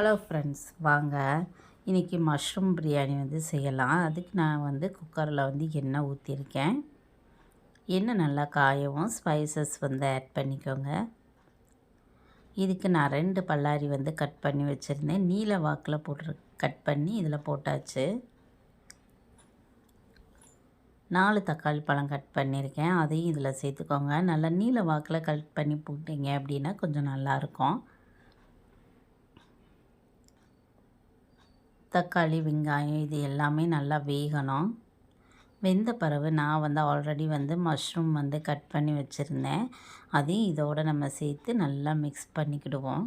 Hello friends வாங்க. இன்றைக்கி mushroom biryani வந்து செய்யலாம். அதுக்கு நான் வந்து குக்கரில் வந்து எண்ணெய் ஊற்றிருக்கேன் எண்ணெய் நல்லா காயவும் ஸ்பைசஸ் வந்து ஆட் பண்ணிக்கோங்க. இதுக்கு நான் ரெண்டு பல்லாரி வந்து கட் பண்ணி வச்சுருந்தேன். நீல வாக்கில் போட்டு கட் பண்ணி இதில் போட்டாச்சு. நாலு தக்காளி பழம் கட் பண்ணியிருக்கேன். அதையும் இதில் சேர்த்துக்கோங்க. நல்லா நீல வாக்கில் கட் பண்ணி போட்டிங்க அப்படின்னா கொஞ்சம் நல்லாயிருக்கும் தக்காளி வெங்காயம் இது எல்லாமே நல்லா வேகணும். வெந்த பிறகு நான் வந்து ஆல்ரெடி வந்து மஷ்ரூம் வந்து கட் பண்ணி வச்சுருந்தேன். அதையும் இதோடு நம்ம சேர்த்து நல்லா மிக்ஸ் பண்ணிக்கிடுவோம்.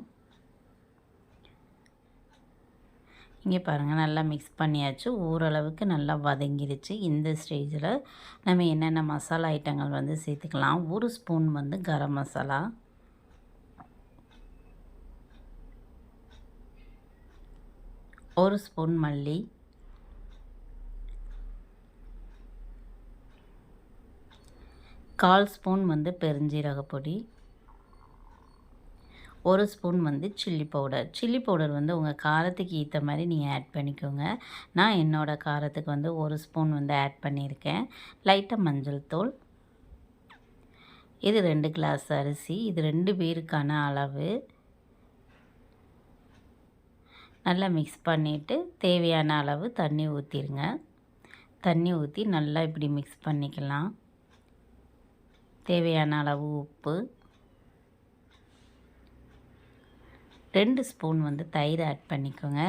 இங்கே பாருங்கள் நல்லா மிக்ஸ் பண்ணியாச்சு. ஓரளவுக்கு நல்லா வதங்கிருச்சு. இந்த ஸ்டேஜில் நம்ம என்னென்ன மசாலா ஐட்டங்கள் வந்து சேர்த்துக்கலாம். ஒரு ஸ்பூன் வந்து கரம் மசாலா. ஒரு ஸ்பூன் மல்லி. கால் ஸ்பூன் வந்து பெருஞ்சீரக பொடி ஒரு ஸ்பூன் வந்து சில்லி பவுடர். சில்லி பவுடர் வந்து உங்கள் காரத்துக்கு ஏற்ற மாதிரி நீங்கள் ஆட் பண்ணிக்கோங்க. நான் என்னோடய காரத்துக்கு வந்து ஒரு ஸ்பூன் வந்து ஆட் பண்ணியிருக்கேன். லைட்டாக மஞ்சள் தூள். இது ரெண்டு கிளாஸ் அரிசி. இது ரெண்டு பேருக்கான அளவு. நல்லா மிக்ஸ் பண்ணிவிட்டு தேவையான அளவு தண்ணி ஊற்றிடுங்க தண்ணி ஊற்றி நல்லா இப்படி மிக்ஸ் பண்ணிக்கலாம். தேவையான அளவு உப்பு. ரெண்டு ஸ்பூன் வந்து தயிர் ஆட் பண்ணிக்கோங்க.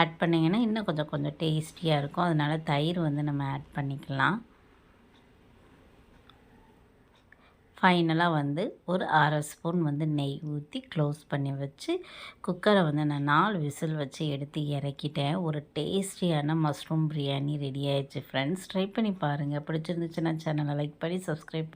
ஆட் பண்ணிங்கன்னா இன்னும் கொஞ்சம் கொஞ்சம் டேஸ்டியாக இருக்கும். அதனால் தயிர் வந்து நம்ம ஆட் பண்ணிக்கலாம். ஃபைனலாக வந்து ஒரு அரை ஸ்பூன் வந்து நெய் ஊற்றி க்ளோஸ் பண்ணி வச்சு குக்கரை வந்து நான் நாலு விசில் வச்சு எடுத்து இறக்கிட்டேன். ஒரு டேஸ்டியான மஷ்ரூம் பிரியாணி ரெடி ஆயிடுச்சு. ஃப்ரெண்ட்ஸ் ட்ரை பண்ணி பாருங்கள் பிடிச்சிருந்துச்சுன்னா சேனலை லைக் பண்ணி சப்ஸ்கிரைப்